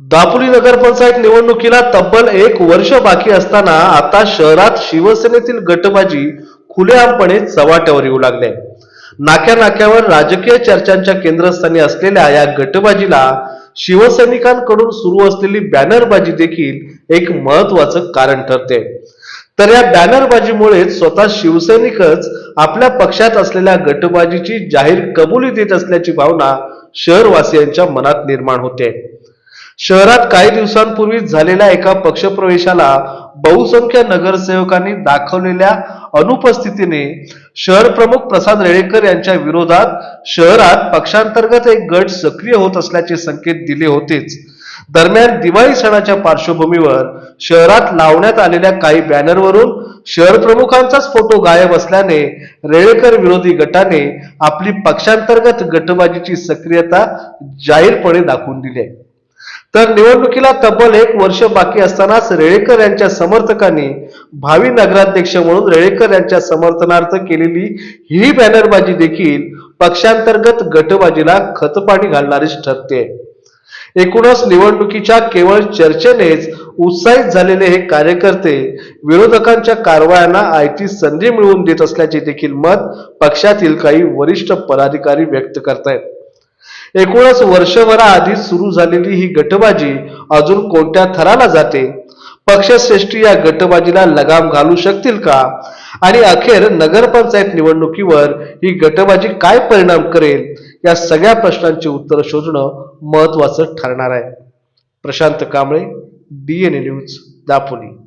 दापोली नगरपंचायत निवडणुकीला तब्बल एक वर्ष बाकी असताना आता शहरात शिवसेनेतील गटबाजी खुलेआमपणे चव्हाट्यावर येऊ लागले. नाक्या नाक्यावर राजकीय चर्चांच्या केंद्रस्थानी असलेल्या या गटबाजीला शिवसैनिकांकडून सुरू असलेली बॅनरबाजी देखील एक महत्वाचं कारण ठरते. तर या बॅनरबाजीमुळे स्वतः शिवसैनिकच आपल्या पक्षात असलेल्या गटबाजीची जाहीर कबुली देत असल्याची भावना शहरवासियांच्या मनात निर्माण होते. शहरात काही दिवसांपूर्वी झालेल्या एका पक्षप्रवेशाला बहुसंख्य नगरसेवकांनी दाखवलेल्या अनुपस्थितीने शहर प्रमुख प्रसाद रेळेकर यांच्या विरोधात शहरात पक्षांतर्गत एक गट सक्रिय होत असल्याचे संकेत दिले होतेच. दरम्यान दिवाळी सणाच्या पार्श्वभूमीवर शहरात लावण्यात आलेल्या काही बॅनरवरून शहर प्रमुखांचाच फोटो गायब असल्याने रेळेकर विरोधी गटाने आपली पक्षांतर्गत गटबाजीची सक्रियता जाहीरपणे दाखवून दिली आहे. तर निवडणुकीला तब्बल एक वर्ष बाकी असतानाच रेळेकर यांच्या समर्थकांनी भावी नगराध्यक्ष म्हणून रेळेकर यांच्या समर्थनार्थ केलेली ही बॅनरबाजी देखील पक्षांतर्गत गटबाजीला खतपाणी घालणारीच ठरते. एकूणच निवडणुकीच्या केवळ चर्चेनेच उत्साहित झालेले हे कार्यकर्ते विरोधकांच्या कारवायांना आयती संधी मिळवून देत असल्याचे देखील मत पक्षातील काही वरिष्ठ पदाधिकारी व्यक्त करतायत. एकूणच वर्षभराआधी सुरू झालेली ही गटबाजी अजून कोणत्या थराला जाते? पक्षश्रेष्ठी या गटबाजीला लगाम घालू शकतील का? आणि अखेर नगरपंचायत निवडणुकीवर ही गटबाजी काय परिणाम करेल? या सगळ्या प्रश्नांची उत्तर शोधणं महत्वाचं ठरणार आहे. Prashant Kamble DNA news Dapoli.